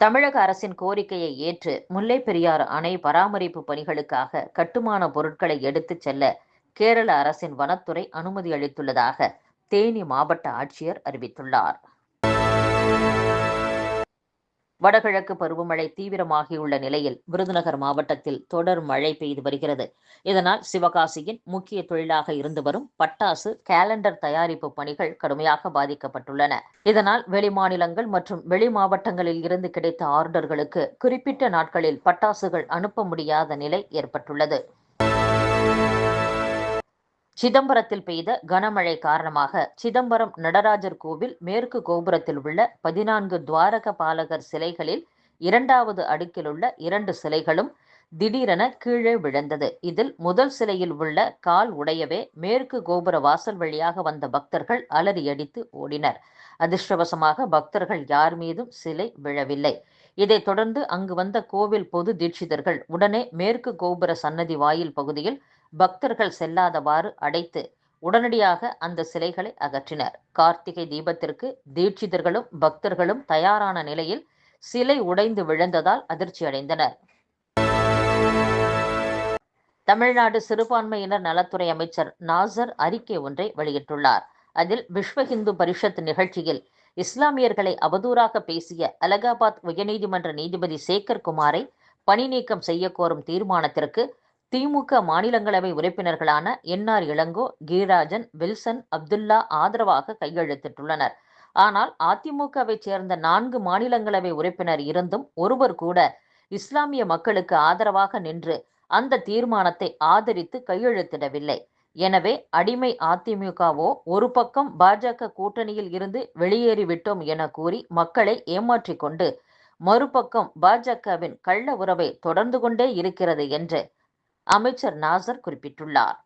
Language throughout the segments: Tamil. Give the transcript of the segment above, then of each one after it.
தமிழக அரசின் கோரிக்கையை ஏற்று முல்லை பெரியாறு அணை பராமரிப்பு பணிகளுக்காக கட்டுமான பொருட்களை எடுத்துச் செல்ல கேரள அரசின் வனத்துறை அனுமதி அளித்துள்ளதாக தேனி மாவட்ட ஆட்சியர் அறிவித்துள்ளார். வடகிழக்கு பருவமழை தீவிரமாகியுள்ள நிலையில் விருதுநகர் மாவட்டத்தில் தொடர் மழை பெய்து வருகிறது. இதனால் சிவகாசியின் முக்கிய தொழிலாக இருந்து வரும் பட்டாசு கேலண்டர் தயாரிப்பு பணிகள் கடுமையாக பாதிக்கப்பட்டுள்ளன. இதனால் வெளிமாநிலங்கள் மற்றும் வெளி மாவட்டங்களில் இருந்து கிடைத்த ஆர்டர்களுக்கு குறிப்பிட்ட நாட்களில் பட்டாசுகள் அனுப்ப முடியாத நிலை ஏற்பட்டுள்ளது. சிதம்பரத்தில் பெய்த கனமழை காரணமாக சிதம்பரம் நடராஜர் கோவில் மேற்கு கோபுரத்தில் உள்ள பதினான்கு துவாரக பாலகர் சிலைகளில் இரண்டாவது அடுக்கில் உள்ள இரண்டு சிலைகளும் திடீரென கீழே விழுந்தது. இதில் முதல் சிலையில் உள்ள கால் உடையவே மேற்கு கோபுர வாசல் வழியாக வந்த பக்தர்கள் அலறியடித்து ஓடினர். அதிர்ஷ்டவசமாக பக்தர்கள் யார் மீதும் சிலை விழவில்லை. இதைத் தொடர்ந்து அங்கு வந்த கோவில் பொது தீட்சிதர்கள் உடனே மேற்கு கோபுர சன்னதி வாயில் பகுதியில் பக்தர்கள் செல்லாதவாறு அடைத்து உடனடியாக அந்த சிலைகளை அகற்றினர். கார்த்திகை தீபத்திற்கு தீட்சிதர்களும் பக்தர்களும் தயாரான நிலையில் சிலை உடைந்து விழுந்ததால் அதிர்ச்சி அடைந்தனர். தமிழ்நாடு சிறுபான்மையினர் நலத்துறை அமைச்சர் நாசர் அறிக்கை ஒன்றை வெளியிட்டுள்ளார். அதில் விஸ்வ இந்து பரிஷத் நிகழ்ச்சியில் இஸ்லாமியர்களை அவதூறாக பேசிய அலகாபாத் உயர்நீதிமன்ற நீதிபதி சேகர் குமாரை பணி நீக்கம் செய்ய கோரும் தீர்மானத்திற்கு திமுக மாநிலங்களவை உறுப்பினர்களான N R Elango Girirajan Wilson Abdullah ஆதரவாக கையெழுத்திட்டுள்ளனர். ஆனால் அதிமுகவை சேர்ந்த நான்கு மாநிலங்களவை உறுப்பினர் இருந்தும் ஒருவர் கூட இஸ்லாமிய மக்களுக்கு ஆதரவாக நின்று அந்த தீர்மானத்தை ஆதரித்து கையெழுத்திடவில்லை. எனவே அடிமை அதிமுகவோ ஒரு பக்கம் பாஜக கூட்டணியில் இருந்து வெளியேறிவிட்டோம் என கூறி மக்களை ஏமாற்றிக் கொண்டு மறுபக்கம் பாஜகவின் கள்ள உறவை தொடர்ந்து கொண்டே இருக்கிறது என்று அமைச்சர் நாசர் குறிப்பிட்டுள்ளார்.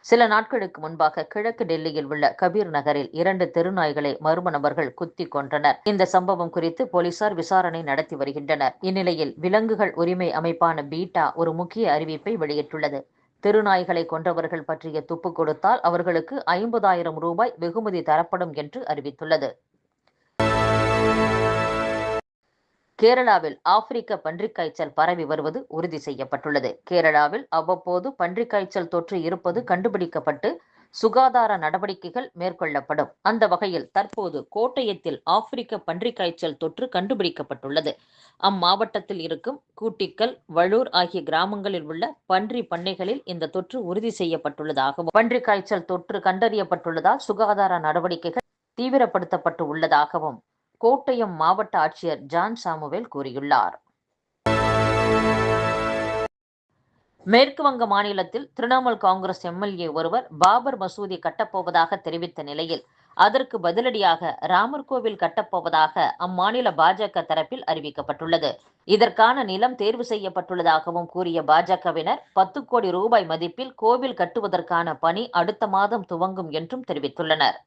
சில நாட்களுக்கு முன்பாக கிழக்கு டெல்லியில் உள்ள கபீர் நகரில் இரண்டு தெருநாய்களை மர்ம நபர்கள் குத்தி கொன்றனர். இந்த சம்பவம் குறித்து போலீசார் விசாரணை நடத்தி வருகின்றனர். இந்நிலையில் விலங்குகள் உரிமை அமைப்பான பீட்டா ஒரு முக்கிய அறிவிப்பை வெளியிட்டுள்ளது. தெருநாய்களை கொன்றவர்கள் பற்றிய துப்பு கொடுத்தால் அவர்களுக்கு ஐம்பதாயிரம் ரூபாய் வெகுமதி தரப்படும் என்று அறிவித்துள்ளது. கேரளாவில் ஆப்பிரிக்க பன்றிக் காய்ச்சல் பரவி வருவது உறுதி செய்யப்பட்டுள்ளது. கேரளாவில் அவ்வப்போது பன்றிக் காய்ச்சல் தொற்று இருப்பது கண்டுபிடிக்கப்பட்டு சுகாதார நடவடிக்கைகள் மேற்கொள்ளப்படும். அந்த வகையில் தற்போது கோட்டயத்தில் ஆப்பிரிக்க பன்றிக் காய்ச்சல் தொற்று கண்டுபிடிக்கப்பட்டுள்ளது. அம்மாவட்டத்தில் இருக்கும் கூட்டிக்கல் வழூர் ஆகிய கிராமங்களில் உள்ள பன்றி பண்ணைகளில் இந்த தொற்று உறுதி செய்யப்பட்டுள்ளதாகவும் பன்றிக் காய்ச்சல் தொற்று கண்டறியப்பட்டுள்ளதால் சுகாதார நடவடிக்கைகள் தீவிரப்படுத்தப்பட்டு உள்ளதாகவும் கோட்டயம் மாவட்ட ஆட்சியர் ஜான் சாமுவேல் கூறியுள்ளார். மேற்கு வங்க மாநிலத்தில் திரிணாமுல் காங்கிரஸ் எம்எல்ஏ ஒருவர் பாபர் மசூதி கட்டப்போவதாக தெரிவித்த நிலையில் அதற்கு பதிலடியாக ராமர் கோவில் கட்டப்போவதாக அம்மாநில பாஜக தரப்பில் அறிவிக்கப்பட்டுள்ளது. இதற்கான நிலம் தேர்வு செய்யப்பட்டுள்ளதாகவும் கூறிய பாஜகவினர் பத்து கோடி ரூபாய் மதிப்பில் கோவில் கட்டுவதற்கான பணி அடுத்த மாதம் துவங்கும் என்றும் தெரிவித்துள்ளனர்.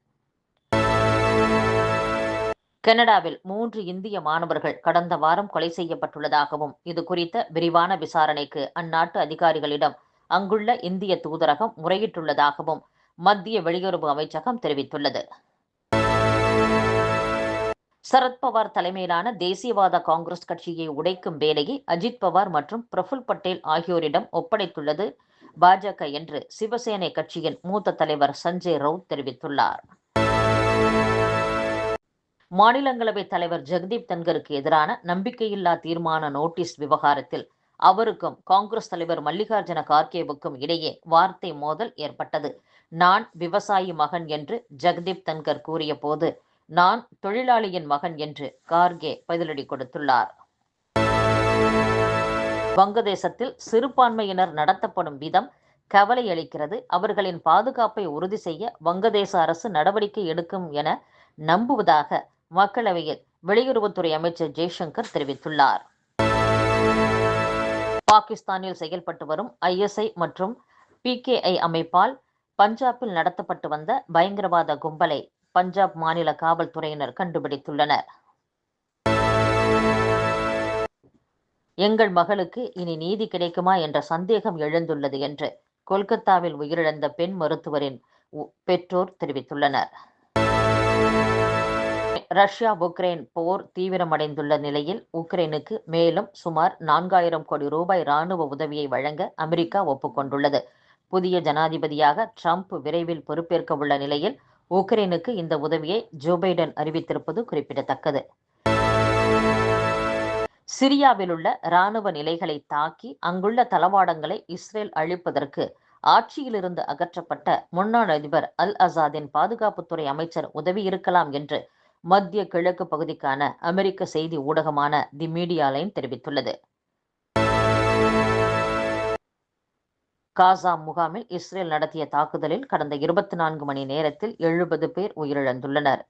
கனடாவில் மூன்று இந்திய மாணவர்கள் கடந்த வாரம் கொலை செய்யப்பட்டுள்ளதாகவும் இது குறித்த விரிவான விசாரணைக்கு அந்நாட்டு அதிகாரிகளிடம் அங்குள்ள இந்திய தூதரகம் முறையிட்டுள்ளதாகவும் மத்திய வெளியுறவு அமைச்சகம் தெரிவித்துள்ளது. சரத்பவார் தலைமையிலான தேசியவாத காங்கிரஸ் கட்சியை உடைக்கும் வேலையை அஜித் பவார் மற்றும் பிரஃபுல் பட்டேல் ஆகியோரிடம் ஒப்படைத்துள்ளது பாஜக என்று சிவசேனை கட்சியின் மூத்த தலைவர் சஞ்சய் ரவுத் தெரிவித்துள்ளார். மாநிலங்களவை தலைவர் ஜெகதீப் தன்கருக்கு எதிரான நம்பிக்கையில்லா தீர்மான நோட்டீஸ் விவகாரத்தில் அவருக்கும் காங்கிரஸ் தலைவர் மல்லிகார்ஜுன கார்கேவுக்கும் இடையே வார்த்தை மோதல் ஏற்பட்டது. நான் விவசாயி மகன் என்று ஜெகதீப் தன்கர் கூறிய போது நான் தொழிலாளியின் மகன் என்று கார்கே பதிலடி கொடுத்துள்ளார். வங்கதேசத்தில் சிறுபான்மையினர் நடத்தப்படும் விதம் கவலை அளிக்கிறது. அவர்களின் பாதுகாப்பை உறுதி செய்ய வங்கதேச அரசு நடவடிக்கை எடுக்கும் என நம்புவதாக மக்களவையில் வெளியுறவுத்துறை அமைச்சர் ஜெய்சங்கர் தெரிவித்துள்ளார். பாகிஸ்தானில் செயல்பட்டு வரும் ஐஎஸ்ஐ மற்றும் பிகேஐ அமைப்பால் பஞ்சாபில் நடத்தப்பட்டு வந்த பயங்கரவாத கும்பலை பஞ்சாப் மாநில காவல்துறையினர் கண்டுபிடித்துள்ளனர். எங்கள் மகளுக்கு இனி நீதி கிடைக்குமா என்ற சந்தேகம் எழுந்துள்ளது என்று கொல்கத்தாவில் உயிரிழந்த பெண் மருத்துவரின் பெற்றோர் தெரிவித்துள்ளனர். ரஷ்யா உக்ரைன் போர் தீவிரமடைந்துள்ள நிலையில் உக்ரைனுக்கு மேலும் சுமார் நான்காயிரம் கோடி ரூபாய் ராணுவ உதவியை வழங்க அமெரிக்கா ஒப்புக்கொண்டுள்ளது. புதிய ஜனாதிபதியாக ட்ரம்ப் விரைவில் பொறுப்பேற்க உள்ள நிலையில் உக்ரைனுக்கு இந்த உதவியை ஜோ பைடன் அறிவித்திருப்பது குறிப்பிடத்தக்கது. சிரியாவில் உள்ள இராணுவ நிலைகளை தாக்கி அங்குள்ள தளவாடங்களை இஸ்ரேல் அழிப்பதற்கு ஆட்சியிலிருந்து அகற்றப்பட்ட முன்னாள் அதிபர் அல் அசாதின் பாதுகாப்புத்துறை அமைச்சர் உதவி இருக்கலாம் என்று மத்திய கிழக்கு பகுதிக்கான அமெரிக்க செய்தி ஊடகமான தி மீடியா லைன் தெரிவித்துள்ளது. காசா முகாமில் இஸ்ரேல் நடத்திய தாக்குதலில் கடந்த இருபத்தி நான்கு மணி நேரத்தில் எழுபது பேர் உயிரிழந்துள்ளனர்.